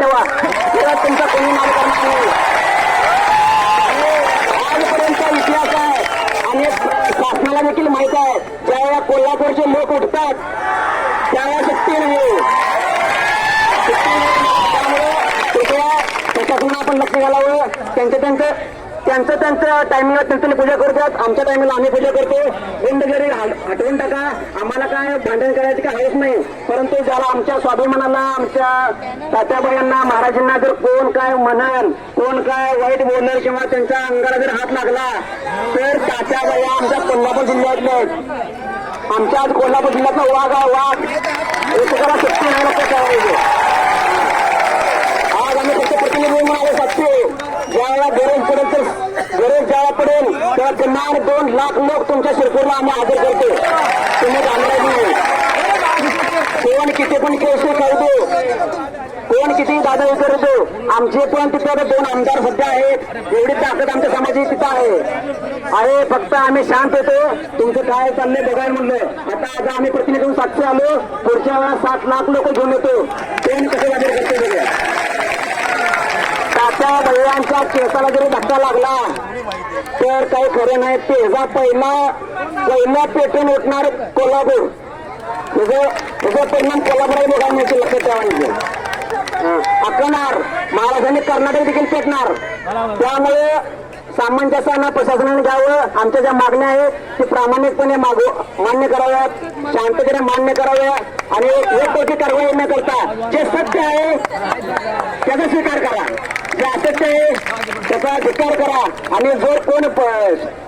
ठेवा. तेव्हा तुमचा कोणी नाव करणार नाही आजपर्यंतचा इतिहास आहे. आणि शासनाला देखील माहीत आहे. ज्यावेळेला कोल्हापूरचे लोक उठतात त्यावेळेला शक्ती नाही. त्यामुळे कृपया प्रशासनाला आपण लक्ष घालावं. त्यांचं त्यांचं त्यांचं त्यांचं टायमिंगला त्यांचं पूजा करतात आमच्या टायमिंगला आम्ही पूजा करतो. बंद जरी हटवून टाका. आम्हाला काय भांडण करायची काय हवंच नाही. परंतु ज्याला आमच्या स्वाभिमानाला आमच्या तात्याबाईंना महाराजांना जर कोण काय म्हणाल कोण काय वाईट बोलणार किंवा त्यांच्या अंगाला जर हात लागला तर तात्याबाई आमच्या कोल्हापूर जिल्ह्यातल्या आमच्या आज कोल्हापूर जिल्ह्यातला वाघ हा वाघ. एकेकाला शक्ती नाही लक्षात ठेवायचं आज आम्ही फक्त प्रतिनिधी म्हणाले सातशे ज्यावेळेला गरज पडेल तर गरज ज्यावेळेला पडेल तेव्हा किमान दोन लाख लोक तुमच्या शिरपूरला आम्ही हजर करतो. तुम्ही घाबरायचं नाही. कोण किती पण केस करतो कोण किती दादा हे करतो? आमचे पण तिथं दोन आमदार सध्या आहेत. एवढी ताकद आमच्या समाजाची तिथं आहे. अरे फक्त आम्ही शांत होतो. तुमचं काय चाललंय बघायला म्हणलं. आता आज आम्ही प्रतिनिधी सातशे आलो. पुढच्या वेळा सात लाख लोक घेऊन येतो. कोण कसं हजर करतो बघूया. तात्या बैलांच्या केसाला जरी धक्का लागला तर काही खरं नाही तेजा पहिला पहिला पेटून उठणार कोल्हापूर. त्याचं त्याचा परिणाम कोल्हापूर लोकांना मिळतील लक्षात ठेवायचं अकणार महाराजांनी कर्नाटक देखील पेटणार. त्यामुळे सामंजस्यानं प्रशासनाने घ्यावं आमच्या ज्या मागण्या आहेत ते प्रामाणिकपणे मागू मान्य कराव्यात. शांततेने मान्य कराव्या आणि एक कारवाई न करता जे सत्य आहे त्याचा स्वीकार करा. जे असत्य आहे त्याचा स्वीकार करा. आणि जर कोण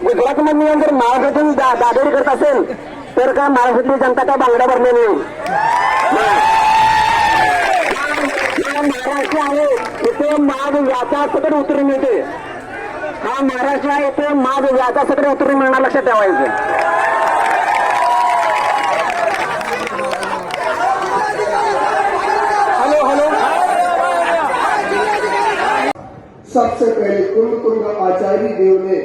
गुजरात मधून जर महाराष्ट्रातून दा- करत असेल तर का महाराष्ट्रातली जनता का बांगड्या भरण्या नाही? महाराष्ट्र आहे इथे माग व्याचा सकट उतरून येते हा महाराष्ट्र आहे इथे माग व्याचा सकट उतरून मिळणार लक्षात ठेवायचं. सबसे पहले कुंभ आचार्य देव ने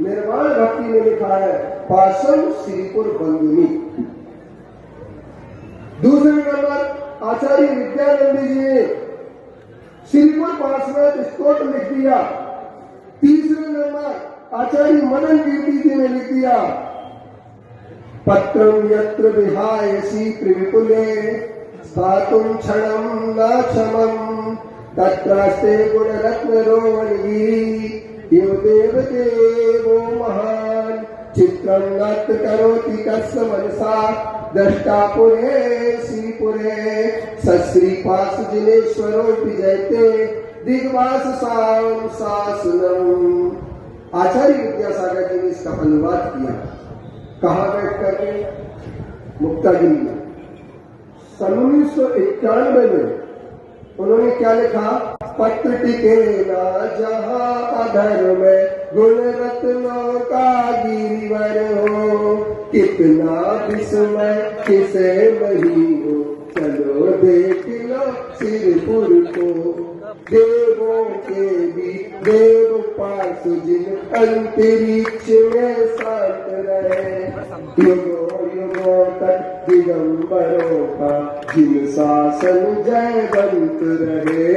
निर्माण भक्ति में लिखा है पार्श्व श्रीपुर बंधुनी दूसरे नंबर आचार्य विद्यानंद जी ने श्रीपुर पार्श्व स्कोट लिख दिया। तीसरे नंबर आचार्य मदन कीर्ति जी ने लिख दिया। पत्रम यत्र विहायसी त्रिविपुले स्थातुम क्षणम न क्षमम तत्रास्ते गुणरत्न रोवणगी यो देव देवो महान। चित्रं नत् करोति तस्य मनसा द्रष्टा पुरे श्रीपुरे। सश्रीपास जिनेश्वरो विजयते दिग्वास साम सासनम आचार्य विद्यासागर जी ने इसका अनुवाद किया। कहा बैठ करके? मुक्तागिरी में। सन उन्नीस सौ इक्यानवे में उन्होंने क्या लिखा? पत्र टिके ना जहाँ अधर में गुण रत्नों का गिरिवर हो। कितना विस्मय किसे नहीं हो। चलो देख लो सिरपुर को। देवों के भी देव पास जिन अंतरिक्ष में शांत रहे। युगों युगों तक दिगंबरों का जिन जय जयवंत रहे।